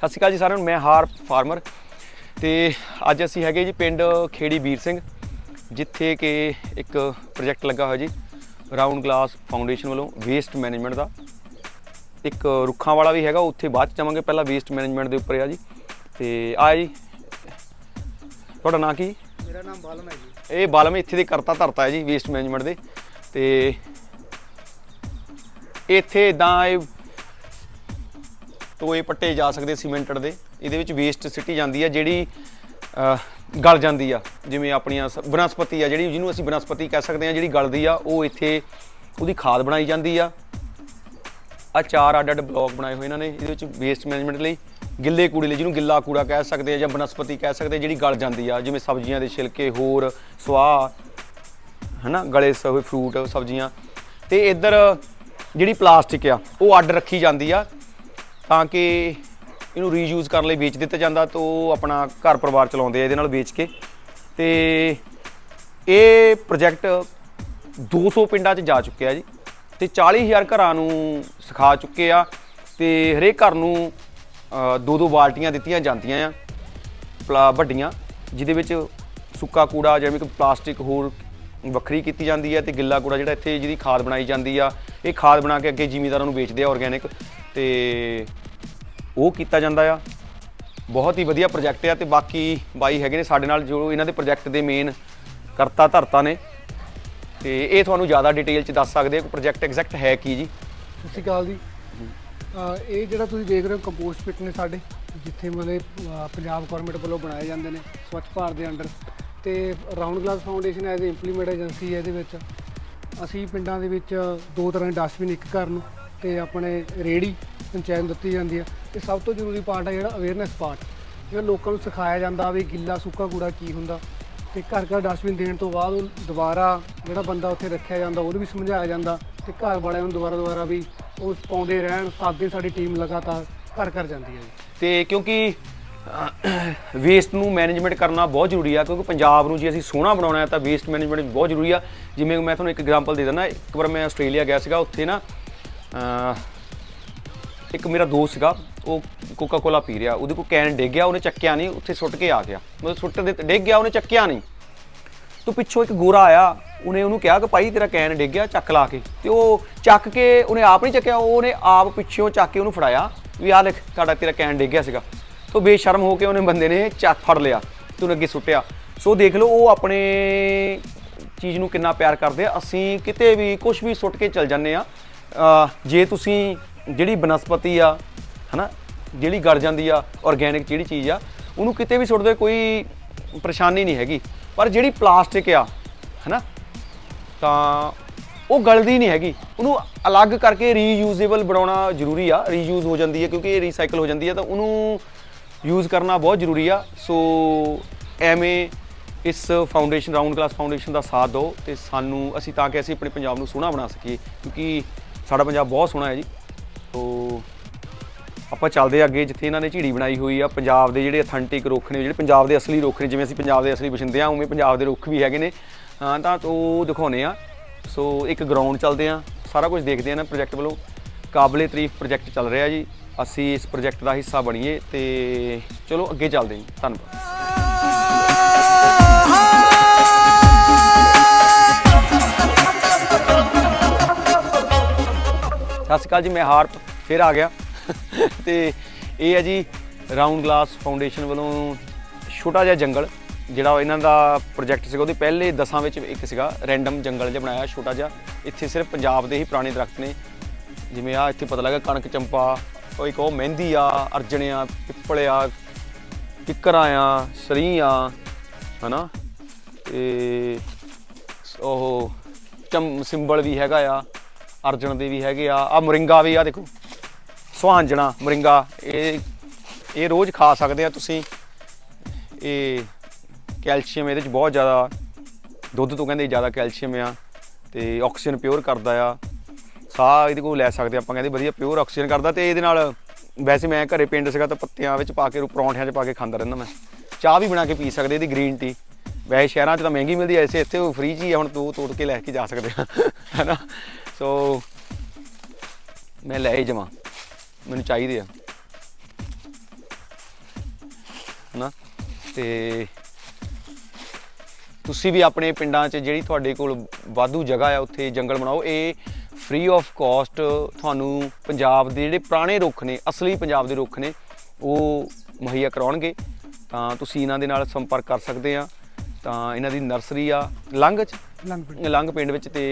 ਸਤਿ ਸ਼੍ਰੀ ਅਕਾਲ ਜੀ ਸਾਰਿਆਂ ਨੂੰ ਮੈਂ ਹਾਰ ਫਾਰਮਰ ਤੇ ਅੱਜ ਅਸੀਂ ਹੈਗੇ ਜੀ ਪਿੰਡ ਖੇੜੀ ਵੀਰ ਸਿੰਘ ਜਿੱਥੇ ਕਿ ਇੱਕ ਪ੍ਰੋਜੈਕਟ ਲੱਗਾ ਹੋਇਆ ਜੀ ਰਾਉਂਡ ਗਲਾਸ ਫਾਊਂਡੇਸ਼ਨ ਵੱਲੋਂ ਵੇਸਟ ਮੈਨੇਜਮੈਂਟ ਦਾ। ਇੱਕ ਰੁੱਖਾਂ ਵਾਲਾ ਵੀ ਹੈਗਾ ਉੱਥੇ ਬਾਅਦ ਚ ਜਾਵਾਂਗੇ ਪਹਿਲਾਂ ਵੇਸਟ ਮੈਨੇਜਮੈਂਟ ਦੇ ਉੱਪਰ ਆ ਜੀ। ਤੇ ਆ ਜੀ ਤੁਹਾਡਾ ਨਾਂ ਕੀ? ਮੇਰਾ ਨਾਮ ਬਾਲਮ ਹੈ ਜੀ। ਇਹ ਬਾਲਮ ਇੱਥੇ ਦੇ ਕਰਤਾ ਧਰਤਾ ਹੈ ਜੀ ਵੇਸਟ ਮੈਨੇਜਮੈਂਟ ਦੇ। ਤੇ ਇੱਥੇ ਇਦਾਂ ਇਹ ਟੋਏ ਪੱਟੇ ਜਾ ਸਕਦੇ ਸੀਮੈਂਟਡ ਦੇ। ਇਹਦੇ ਵਿੱਚ ਵੇਸਟ ਸਿੱਟੀ ਜਾਂਦੀ ਹੈ ਜਿਹੜੀ ਗਲ ਜਾਂਦੀ ਆ। ਜਿਵੇਂ ਆਪਣੀਆਂ ਸ- ਬਨਸਪਤੀ ਆ, ਜਿਹੜੀ ਜਿਹਨੂੰ ਅਸੀਂ ਬਨਸਪਤੀ ਕਹਿ ਸਕਦੇ ਆ, ਜਿਹੜੀ ਗਲਦੀ ਆ, ਉਹ ਇੱਥੇ ਉਹਦੀ ਖਾਦ ਬਣਾਈ ਜਾਂਦੀ ਆ। ਆ ਚਾਰ ਅੱਡ ਅੱਡ ਬਲੌਕ ਬਣਾਏ ਹੋਏ ਇਹਨਾਂ ਨੇ, ਇਹਦੇ ਵਿੱਚ ਵੇਸਟ ਮੈਨੇਜਮੈਂਟ ਲਈ, ਗਿੱਲੇ ਕੂੜੇ ਲਈ, ਜਿਹਨੂੰ ਗਿੱਲਾ ਕੂੜਾ ਕਹਿ ਸਕਦੇ ਆ ਜਾਂ ਬਨਸਪਤੀ ਕਹਿ ਸਕਦੇ ਜਿਹੜੀ ਗਲ ਜਾਂਦੀ ਆ। ਜਿਵੇਂ ਸਬਜ਼ੀਆਂ ਦੇ ਛਿਲਕੇ ਹੋਰ, ਸਵਾਹ, ਹਨਾ, ਗਲੇ ਸ ਹੋਏ ਫਰੂਟ ਸਬਜ਼ੀਆਂ। ਤੇ ਇੱਧਰ ਜਿਹੜੀ ਪਲਾਸਟਿਕ ਆ, ਉਹ ਅੱਡ ਰੱਖੀ ਜਾਂਦੀ ਆ। ਤਾਂ ਕਿ ਇਹਨੂੰ ਰੀਯੂਜ਼ ਕਰਨ ਲਈ ਵੇਚ ਦਿੱਤਾ ਜਾਂਦਾ ਤਾਂ ਉਹ ਆਪਣਾ ਘਰ ਪਰਿਵਾਰ ਚਲਾਉਂਦੇ ਆ ਇਹਦੇ ਨਾਲ ਵੇਚ ਕੇ। ਤੇ ਇਹ ਪ੍ਰੋਜੈਕਟ 200 ਪਿੰਡਾਂ 'ਚ ਜਾ ਚੁੱਕਿਆ ਜੀ ਤੇ 40000 ਘਰਾਂ ਨੂੰ ਸਿਖਾ ਚੁੱਕੇ ਆ ਤੇ ਹਰੇਕ ਘਰ ਨੂੰ ਦੋ ਦੋ ਬਾਲਟੀਆਂ ਦਿੱਤੀਆਂ ਜਾਂਦੀਆਂ ਆ, ਪਲਾ ਵੱਡੀਆਂ, ਜਿਹਦੇ ਵਿੱਚ ਸੁੱਕਾ ਕੂੜਾ ਜਿਵੇਂ ਕਿ ਪਲਾਸਟਿਕ ਹੋਰ ਵੱਖਰੀ ਕੀਤੀ ਜਾਂਦੀ ਹੈ ਤੇ ਗਿੱਲਾ ਕੂੜਾ ਜਿਹੜਾ ਇੱਥੇ ਜਿਹਦੀ ਖਾਦ ਬਣਾਈ ਜਾਂਦੀ ਆ, ਇਹ ਖਾਦ ਬਣਾ ਕੇ ਅੱਗੇ ਜ਼ਿਮੀਂਦਾਰਾਂ ਨੂੰ ਵੇਚਦੇ ਆ ਆਰਗੇਨਿਕ ਤੇ ਉਹ ਕੀਤਾ ਜਾਂਦਾ ਆ। ਬਹੁਤ ਹੀ ਵਧੀਆ ਪ੍ਰੋਜੈਕਟ ਆ ਤੇ ਬਾਕੀ ਬਾਈ ਹੈਗੇ ਨੇ ਸਾਡੇ ਨਾਲ ਜੋ ਇਹਨਾਂ ਦੇ ਪ੍ਰੋਜੈਕਟ ਦੇ ਮੇਨ ਕਰਤਾ ਧਰਤਾ ਨੇ। ਤੇ ਇਹ ਤੁਹਾਨੂੰ ਜ਼ਿਆਦਾ ਡਿਟੇਲ ਚ ਦੱਸ ਸਕਦੇ ਆ ਕਿ ਪ੍ਰੋਜੈਕਟ ਐਗਜ਼ੈਕਟ ਹੈ ਕੀ ਜੀ। ਸਤਿ ਸ਼੍ਰੀ ਅਕਾਲ ਜੀ। ਅਹ ਇਹ ਜਿਹੜਾ ਤੁਸੀਂ ਦੇਖ ਰਹੇ ਹੋ ਕੰਪੋਸਟ ਪਿਟ ਨੇ ਸਾਡੇ, ਜਿੱਥੇ ਮਤਲਬ, ਅਹ ਪੰਜਾਬ ਗਵਰਨਮੈਂਟ ਵੱਲੋਂ ਬਣਾਏ ਜਾਂਦੇ ਨੇ ਸਵੱਛ ਭਾਰਤ ਦੇ ਅੰਡਰ। ਤੇ Round Glass Foundation as implement agency ਹੈ ਇਹਦੇ ਵਿੱਚ। ਅਸੀਂ ਪਿੰਡਾਂ ਦੇ ਵਿੱਚ ਦੋ ਤਰ੍ਹਾਂ ਦੇ ਡਸਟਬਿਨ ਇੱਕ ਘਰ ਨੂੰ ਤੇ ਆਪਣੇ ਰੇੜੀ ਪੰਚਾਇਤ ਦਿੱਤੀ ਜਾਂਦੀ ਹੈ ਤੇ ਸਭ ਤੋਂ ਜ਼ਰੂਰੀ ਪਾਰਟ ਹੈ ਜਿਹੜਾ ਅਵੇਅਰਨੈਸ ਪਾਰਟ ਜਿਹੜਾ ਲੋਕਾਂ ਨੂੰ ਸਿਖਾਇਆ ਜਾਂਦਾ ਵੀ ਗਿੱਲਾ, ਸੁੱਕਾ ਕੂੜਾ ਕੀ ਹੁੰਦਾ। ਤੇ ਘਰ ਘਰ ਡਸਟਬਿਨ ਦੇਣ ਤੋਂ ਬਾਅਦ ਉਹ ਦੁਬਾਰਾ ਜਿਹੜਾ ਬੰਦਾ ਉੱਥੇ ਰੱਖਿਆ ਜਾਂਦਾ, ਉਹਨੂੰ ਵੀ ਸਮਝਾਇਆ ਜਾਂਦਾ ਤੇ ਘਰ ਵਾਲਿਆਂ ਨੂੰ ਦੁਬਾਰਾ ਦੁਬਾਰਾ ਵੀ ਉਹ ਪਾਉਂਦੇ ਰਹਿਣ ਸਾਦੇ ਸਾਡੀ ਟੀਮ ਲਗਾਤਾਰ ਘਰ ਘਰ ਜਾਂਦੀ ਹੈ ਜੀ। ਤੇ ਕਿਉਂਕਿ ਵੇਸਟ ਨੂੰ ਮੈਨੇਜਮੈਂਟ ਕਰਨਾ ਬਹੁਤ ਜ਼ਰੂਰੀ ਆ, ਕਿਉਂਕਿ ਪੰਜਾਬ ਨੂੰ ਜੇ ਅਸੀਂ ਸੋਹਣਾ ਬਣਾਉਣਾ ਹੈ ਤਾਂ ਵੇਸਟ ਮੈਨੇਜਮੈਂਟ ਬਹੁਤ ਜ਼ਰੂਰੀ ਆ। ਜਿਵੇਂ ਮੈਂ ਤੁਹਾਨੂੰ ਇੱਕ ਐਗਜ਼ਾਮਪਲ ਦੇ ਦਿੰਦਾ, ਇੱਕ ਵਾਰ ਮੈਂ ਆਸਟ੍ਰੇਲੀਆ ਗਿਆ ਸੀਗਾ, ਉੱਥੇ ਨਾ ਇੱਕ ਮੇਰਾ ਦੋਸਤ ਸੀਗਾ, ਉਹ ਕੋਕਾ ਕੋਲਾ ਪੀ ਰਿਹਾ, ਉਹਦੇ ਕੋਲ ਕੈਨ ਡਿੱਗ ਗਿਆ, ਉਹਨੇ ਚੱਕਿਆ ਨਹੀਂ, ਉੱਥੇ ਸੁੱਟ ਕੇ ਆ ਗਿਆ। ਮਤਲਬ ਸੁੱਟ ਦੇ, ਡਿੱਗ ਗਿਆ, ਉਹਨੇ ਚੱਕਿਆ ਨਹੀਂ। ਤੋਂ ਪਿੱਛੋਂ ਇੱਕ ਗੋਰਾ ਆਇਆ, ਉਹਨੇ ਉਹਨੂੰ ਕਿਹਾ ਕਿ ਭਾਈ ਤੇਰਾ ਕੈਨ ਡਿੱਗ ਗਿਆ, ਚੱਕ ਲਾ ਕੇ। ਤੇ ਉਹ ਚੱਕ ਕੇ ਉਹਨੇ ਆਪ ਨਹੀਂ ਚੱਕਿਆ ਉਹਨੇ ਆਪ ਪਿੱਛੋਂ ਚੱਕ ਕੇ ਉਹਨੂੰ ਫੜਾਇਆ, ਵੀ ਆਹ ਲਿਖ ਤੁਹਾਡਾ ਤੇਰਾ ਕੈਨ ਡਿੱਗ ਗਿਆ ਸੀਗਾ। ਤੋਂ ਬੇਸ਼ਰਮ ਹੋ ਕੇ ਉਹਨੇ ਬੰਦੇ ਨੇ ਚੱਕ ਫੜ ਲਿਆ, ਤੇ ਉਹਨੇ ਅੱਗੇ ਸੁੱਟਿਆ। ਸੋ ਦੇਖ ਲਓ, ਉਹ ਆਪਣੇ ਚੀਜ਼ ਨੂੰ ਕਿੰਨਾ ਪਿਆਰ ਕਰਦੇ ਆ। ਅਸੀਂ ਕਿਤੇ ਵੀ ਕੁਝ ਵੀ ਸੁੱਟ ਕੇ ਚੱਲ ਜਾਂਦੇ ਆ ਜੇ ਤੁਸੀਂ ਜਿਹੜੀ ਬਨਸਪਤੀ ਆ, ਹਨਾ, ਜਿਹੜੀ ਗੜ ਜਾਂਦੀ ਆ ਆਰਗੇਨਿਕ ਜਿਹੜੀ ਚੀਜ਼ ਆ, ਉਹਨੂੰ ਕਿਤੇ ਵੀ ਸੁੱਟ ਦੇ ਕੋਈ ਪਰੇਸ਼ਾਨੀ ਨਹੀਂ ਹੈਗੀ। ਪਰ ਜਿਹੜੀ ਪਲਾਸਟਿਕ ਆ, ਹਨਾ, ਤਾਂ ਉਹ ਗਲਦੀ ਨਹੀਂ ਹੈਗੀ। ਉਹਨੂੰ ਅਲੱਗ ਕਰਕੇ ਰੀਯੂਜ਼ੇਬਲ ਬਣਾਉਣਾ ਜ਼ਰੂਰੀ ਆ ਰੀਯੂਜ਼ ਹੋ ਜਾਂਦੀ ਹੈ ਕਿਉਂਕਿ ਇਹ ਰੀਸਾਈਕਲ ਹੋ ਜਾਂਦੀ ਹੈ ਤਾਂ ਉਹਨੂੰ ਯੂਜ਼ ਕਰਨਾ ਬਹੁਤ ਜ਼ਰੂਰੀ ਆ। ਸੋ ਐਵੇਂ ਇਸ ਫਾਊਂਡੇਸ਼ਨ ਰਾਉਂਡ ਕਲਾਸ ਫਾਊਂਡੇਸ਼ਨ ਦਾ ਸਾਥ ਦਿਓ ਤੇ ਸਾਨੂੰ, ਅਸੀਂ ਤਾਂ ਕਿ ਅਸੀਂ ਆਪਣੇ ਪੰਜਾਬ ਨੂੰ ਸੋਹਣਾ ਬਣਾ ਸਕੀਏ, ਕਿਉਂਕਿ ਸਾਡਾ ਪੰਜਾਬ ਬਹੁਤ ਸੋਹਣਾ ਹੈ ਜੀ। ਸੋ ਆਪਾਂ ਚੱਲਦੇ ਹਾਂ ਅੱਗੇ, ਜਿੱਥੇ ਇਹਨਾਂ ਨੇ ਝੀੜੀ ਬਣਾਈ ਹੋਈ ਆ, ਪੰਜਾਬ ਦੇ ਜਿਹੜੇ ਅਥੈਂਟਿਕ ਰੁੱਖ ਨੇ, ਜਿਹੜੇ ਪੰਜਾਬ ਦੇ ਅਸਲੀ ਰੁੱਖ ਨੇ, ਜਿਵੇਂ ਅਸੀਂ ਪੰਜਾਬ ਦੇ ਅਸਲੀ ਵਸਿੰਦੇ ਆ ਉਵੇਂ ਪੰਜਾਬ ਦੇ ਰੁੱਖ ਵੀ ਹੈਗੇ ਨੇ। ਹਾਂ, ਤਾਂ ਉਹ ਦਿਖਾਉਨੇ ਆ ਸੋ ਇੱਕ ਗਰਾਊਂਡ ਚੱਲਦੇ ਆ ਸਾਰਾ ਕੁਝ ਦੇਖਦੇ ਆ ਨਾ ਪ੍ਰੋਜੈਕਟ ਵੱਲੋਂ। ਕਾਬਲੇ ਤਾਰੀਫ ਪ੍ਰੋਜੈਕਟ ਚੱਲ ਰਿਹਾ ਜੀ। ਅਸੀਂ ਇਸ ਪ੍ਰੋਜੈਕਟ ਦਾ ਹਿੱਸਾ ਬਣੀਏ ਤੇ ਚਲੋ ਅੱਗੇ ਚੱਲਦੇ ਹਾਂ। ਜੀ। ਧੰਨਵਾਦ। ਸ਼੍ਰੀ ਅਕਾਲ ਜੀ, ਮੈਂ ਹਾਰਪ, ਫਿਰ ਆ ਗਿਆ। ਤੇ ਇਹ ਹੈ ਜੀ ਰਾਉਂਡ ਗਲਾਸ ਫਾਊਂਡੇਸ਼ਨ ਵੱਲੋਂ ਛੋਟਾ ਜਿਹਾ ਜੰਗਲ, ਜਿਹੜਾ ਇਹਨਾਂ ਦਾ ਪ੍ਰੋਜੈਕਟ ਸੀਗਾ, ਉਹਦੇ ਪਹਿਲੇ ਦਸਾਂ ਵਿੱਚ ਇੱਕ ਸੀਗਾ, ਰੈਂਡਮ ਜੰਗਲ ਜਿਹਾ ਬਣਾਇਆ, ਛੋਟਾ ਜਿਹਾ। ਇੱਥੇ ਸਿਰਫ ਪੰਜਾਬ ਦੇ ਹੀ ਪੁਰਾਣੇ ਦਰਖਤ ਨੇ। ਜਿਵੇਂ ਆ ਇੱਥੇ ਪਤਾ ਲੱਗਾ, ਕਣਕ ਚੰਪਾ, ਉਹ ਇੱਕ ਉਹ ਮਹਿੰਦੀ ਆ, ਅਰਜਣ ਆ, ਪਿੱਪਲ ਆ, ਕਿੱਕਰਾਂ ਆ, ਸਰੀ ਆ, ਹਨਾ? ਤੇ ਉਹ ਚਮ, ਸਿੰਬਲ ਵੀ ਹੈਗਾ ਆ। ਅਰਜਨ ਦੇ ਵੀ ਹੈਗੇ ਆ ਆ ਮਰਿੰਗਾ ਵੀ ਆ, ਦੇਖੋ। ਸੁਹਾਂਜਣਾ, ਮਰਿੰਗਾ, ਇਹ ਇਹ ਰੋਜ਼ ਖਾ ਸਕਦੇ ਆ ਤੁਸੀਂ। ਇਹ ਕੈਲਸ਼ੀਅਮ ਇਹਦੇ ਚ ਬਹੁਤ ਜ਼ਿਆਦਾ, ਦੁੱਧ ਤੋਂ ਕਹਿੰਦੇ ਜ਼ਿਆਦਾ ਕੈਲਸ਼ੀਅਮ ਆ, ਤੇ ਆਕਸੀਜਨ ਪਿਓਰ ਕਰਦਾ ਆ। ਸਾਹ ਇਹਦੇ ਕੋਲ ਲੈ ਸਕਦੇ ਆਪਾਂ ਕਹਿੰਦੇ ਵਧੀਆ ਪਿਓਰ ਆਕਸੀਜਨ ਕਰਦਾ, ਤੇ ਇਹਦੇ ਨਾਲ ਵੈਸੇ ਮੈਂ ਘਰੇ ਪਿੰਡ ਸੀਗਾ ਤਾਂ ਪੱਤਿਆਂ ਵਿੱਚ ਪਾ ਕੇ ਪਰੌਂਠਿਆਂ 'ਚ ਪਾ ਕੇ ਖਾਂਦਾ ਰਹਿੰਦਾ ਮੈਂ। ਚਾਹ ਵੀ ਬਣਾ ਕੇ ਪੀ ਸਕਦੇ, ਇਹਦੀ ਗ੍ਰੀਨ ਟੀ। ਵੈਸੇ ਸ਼ਹਿਰਾਂ 'ਚ ਤਾਂ ਮਹਿੰਗੀ ਮਿਲਦੀ ਐ ਐਸੇ ਇੱਥੇ ਉਹ ਫ੍ਰੀ 'ਚ ਹੀ ਆ, ਹੁਣ ਤੂੰ ਤੋੜ ਕੇ ਲੈ ਕੇ ਜਾ ਸਕਦੇ ਆ, ਹੈਨਾ? ਸੋ ਮੈਂ ਲੈ ਹੀ ਜਾਵਾਂ। ਮੈਨੂੰ ਚਾਹੀਦੇ ਆ। ਨਾ ਤੇ ਤੁਸੀਂ ਵੀ ਆਪਣੇ ਪਿੰਡਾਂ 'ਚ ਜਿਹੜੀ ਤੁਹਾਡੇ ਕੋਲ ਵਾਧੂ ਜਗ੍ਹਾ ਆ, ਉੱਥੇ ਜੰਗਲ ਬਣਾਓ। ਇਹ ਫ੍ਰੀ ਆਫ ਕਾਸਟ ਤੁਹਾਨੂੰ ਪੰਜਾਬ ਦੇ ਜਿਹੜੇ ਪੁਰਾਣੇ ਰੁੱਖ ਨੇ, ਅਸਲੀ ਪੰਜਾਬ ਦੇ ਰੁੱਖ ਨੇ, ਉਹ ਮੁਹੱਈਆ ਕਰਾਉਣਗੇ। ਤਾਂ ਤੁਸੀਂ ਇਹਨਾਂ ਦੇ ਨਾਲ ਸੰਪਰਕ ਕਰ ਸਕਦੇ ਆ। ਤਾਂ ਇਹਨਾਂ ਦੀ ਨਰਸਰੀ ਆ, ਲੰਘ 'ਚ। ਲੰਗ ਪਿੰਡ ਲੰਘ ਪਿੰਡ ਵਿੱਚ ਤੇ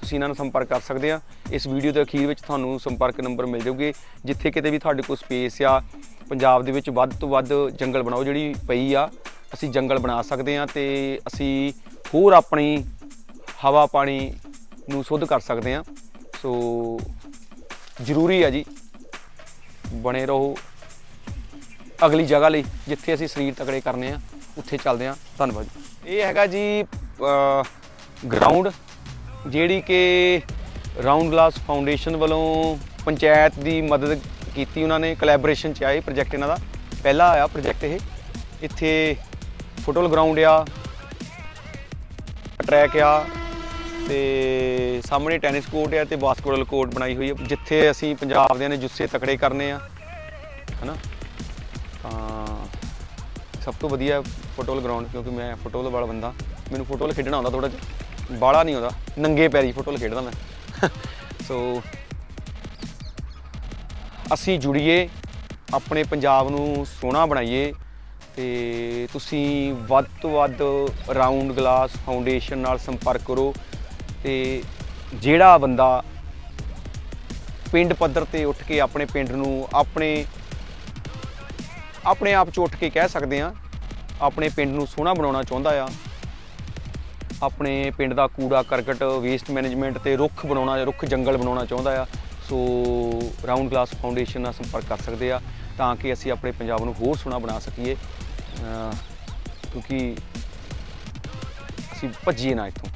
ਤੁਸੀਂ ਇਹਨਾਂ ਨਾਲ ਸੰਪਰਕ ਕਰ ਸਕਦੇ ਆ। ਇਸ ਵੀਡੀਓ ਦੇ ਅਖੀਰ ਵਿੱਚ ਤੁਹਾਨੂੰ ਸੰਪਰਕ ਨੰਬਰ ਮਿਲ ਜਾਊਗੇ। ਜਿੱਥੇ ਕਿਤੇ ਵੀ ਤੁਹਾਡੇ ਕੋਲ ਸਪੇਸ ਆ ਪੰਜਾਬ ਦੇ ਵਿੱਚ ਵੱਧ ਤੋਂ ਵੱਧ ਜੰਗਲ ਬਣਾਓ ਜਿਹੜੀ ਪਈ ਆ ਅਸੀਂ ਜੰਗਲ ਬਣਾ ਸਕਦੇ ਆ ਤੇ ਅਸੀਂ ਹੋਰ ਆਪਣੀ ਹਵਾ ਪਾਣੀ ਨੂੰ ਸ਼ੁੱਧ ਕਰ ਸਕਦੇ ਆ। ਸੋ ਜ਼ਰੂਰੀ ਆ ਜੀ ਬਣੇ ਰਹੋ ਅਗਲੀ ਜਗ੍ਹਾ ਲਈ ਜਿੱਥੇ ਅਸੀਂ ਸਰੀਰ ਤਕੜੇ ਕਰਨੇ ਆ ਉੱਥੇ ਚੱਲਦੇ ਆ। ਧੰਨਵਾਦ। ਜੀ। ਇਹ ਹੈਗਾ ਜੀ ਗਰਾਊਂਡ ਜਿਹੜੀ ਕਿ ਰਾਉਂਡ ਗਲਾਸ ਫਾਊਂਡੇਸ਼ਨ ਵੱਲੋਂ ਪੰਚਾਇਤ ਦੀ ਮਦਦ ਕੀਤੀ ਉਹਨਾਂ ਨੇ ਕੋਲੈਬੋਰੇਸ਼ਨ ਚ ਆਏ ਪ੍ਰੋਜੈਕਟ ਇਹਨਾਂ ਦਾ। ਪਹਿਲਾ ਆਇਆ ਪ੍ਰੋਜੈਕਟ ਇਹ। ਇੱਥੇ ਫੁੱਟਬਾਲ ਗਰਾਊਂਡ ਆ ਟਰੈਕ ਆ, ਤੇ ਸਾਹਮਣੇ ਟੈਨਿਸ ਕੋਰਟ ਆ ਤੇ ਬਾਸਕਟਬਾਲ ਕੋਰਟ ਬਣਾਈ ਹੋਈ ਆ, ਜਿੱਥੇ ਅਸੀਂ ਪੰਜਾਬ ਦੇ ਨੇ ਜੁੱਸੇ ਤਕੜੇ ਕਰਨੇ ਆ, ਹਨਾ? ਤਾਂ ਸਭ ਤੋਂ ਵਧੀਆ ਫੁੱਟਬਾਲ ਗਰਾਊਂਡ ਕਿਉਂਕਿ ਮੈਂ ਫੁੱਟਬਾਲ ਵਾਲਾ ਬੰਦਾ, ਮੈਨੂੰ ਫੁੱਟਬਾਲ ਖੇਡਣਾ ਆਉਂਦਾ ਥੋੜਾ ਜਿਹਾ। ਬਾਲਾ ਨਹੀਂ ਆਉਂਦਾ ਨੰਗੇ ਪੈਰੀ ਫੁੱਟਬਾਲ ਖੇਡਦਾ ਮੈਂ। ਸੋ ਅਸੀਂ ਜੁੜੀਏ, ਆਪਣੇ ਪੰਜਾਬ ਨੂੰ ਸੋਹਣਾ ਬਣਾਈਏ ਤੇ ਤੁਸੀਂ ਵੱਧ ਤੋਂ ਵੱਧ ਰਾਉਂਡ ਗਲਾਸ ਫਾਊਂਡੇਸ਼ਨ ਨਾਲ ਸੰਪਰਕ ਕਰੋ ਤੇ ਜਿਹੜਾ ਬੰਦਾ ਪਿੰਡ ਪੱਧਰ ਤੇ ਉੱਠ ਕੇ ਆਪਣੇ ਪਿੰਡ ਨੂੰ ਆਪਣੇ ਆਪਣੇ ਆਪ ਚ ਉੱਠ ਕੇ ਕਹਿ ਸਕਦੇ ਆ ਆਪਣੇ ਪਿੰਡ ਨੂੰ ਸੋਹਣਾ ਬਣਾਉਣਾ ਚਾਹੁੰਦਾ ਆ ਆਪਣੇ ਪਿੰਡ ਦਾ ਕੂੜਾ ਕਰਕਟ ਵੇਸਟ ਮੈਨੇਜਮੈਂਟ ਤੇ ਰੁੱਖ ਬਣਾਉਣਾ, ਰੁੱਖ ਜੰਗਲ ਬਣਾਉਣਾ ਚਾਹੁੰਦਾ ਆ। ਸੋ ਰਾਉਂਡ ਗਲਾਸ ਫਾਊਂਡੇਸ਼ਨ ਨਾਲ ਸੰਪਰਕ ਕਰ ਸਕਦੇ ਆ ਤਾਂ ਕਿ ਅਸੀਂ ਆਪਣੇ ਪੰਜਾਬ ਨੂੰ ਹੋਰ ਸੋਹਣਾ ਬਣਾ ਸਕੀਏ। ਕਿਉਂਕਿ ਅਸੀਂ ਭੱਜੀਏ ਨਾ ਇੱਥੋਂ।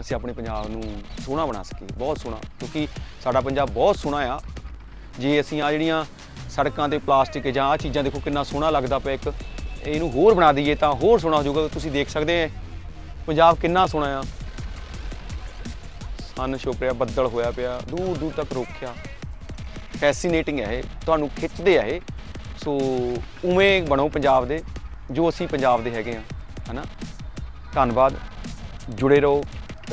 ਅਸੀਂ ਆਪਣੇ ਪੰਜਾਬ ਨੂੰ ਸੋਹਣਾ ਬਣਾ ਸਕੀਏ, ਬਹੁਤ ਸੋਹਣਾ। ਕਿਉਂਕਿ ਸਾਡਾ ਪੰਜਾਬ ਬਹੁਤ ਸੋਹਣਾ ਆ। ਜੇ ਅਸੀਂ ਆ ਜਿਹੜੀਆਂ ਸੜਕਾਂ ਤੇ ਪਲਾਸਟਿਕ ਜਾਂ ਆ ਚੀਜ਼ਾਂ ਦੇਖੋ ਕਿੰਨਾ ਸੋਹਣਾ ਲੱਗਦਾ ਪਿਆ ਇੱਕ, ਇਹਨੂੰ ਹੋਰ ਬਣਾ ਦਈਏ ਤਾਂ ਹੋਰ ਸੋਹਣਾ ਹੋ ਜਾਊਗਾ। ਤੁਸੀਂ ਦੇਖ ਸਕਦੇ ਆ ਪੰਜਾਬ ਕਿੰਨਾ ਸੋਹਣਾ ਆ। ਸਨ ਛੁਪਿਆ ਬੱਦਲ ਹੋਇਆ ਪਿਆ, ਦੂਰ ਦੂਰ ਤੱਕ ਰੋਕਿਆ। ਫੈਸੀਨੇਟਿੰਗ ਹੈ ਇਹ, ਤੁਹਾਨੂੰ ਖਿੱਚਦੇ ਆ ਇਹ। ਸੋ ਉਵੇਂ ਬਣੋ ਪੰਜਾਬ ਦੇ, ਜੋ ਅਸੀਂ ਪੰਜਾਬ ਦੇ ਹੈਗੇ ਆ, ਹਨਾ। ਧੰਨਵਾਦ, ਜੁੜੇ ਰਹੋ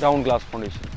ਰਾਉਂਡ ਗਲਾਸ ਫਾਊਂਡੇਸ਼ਨ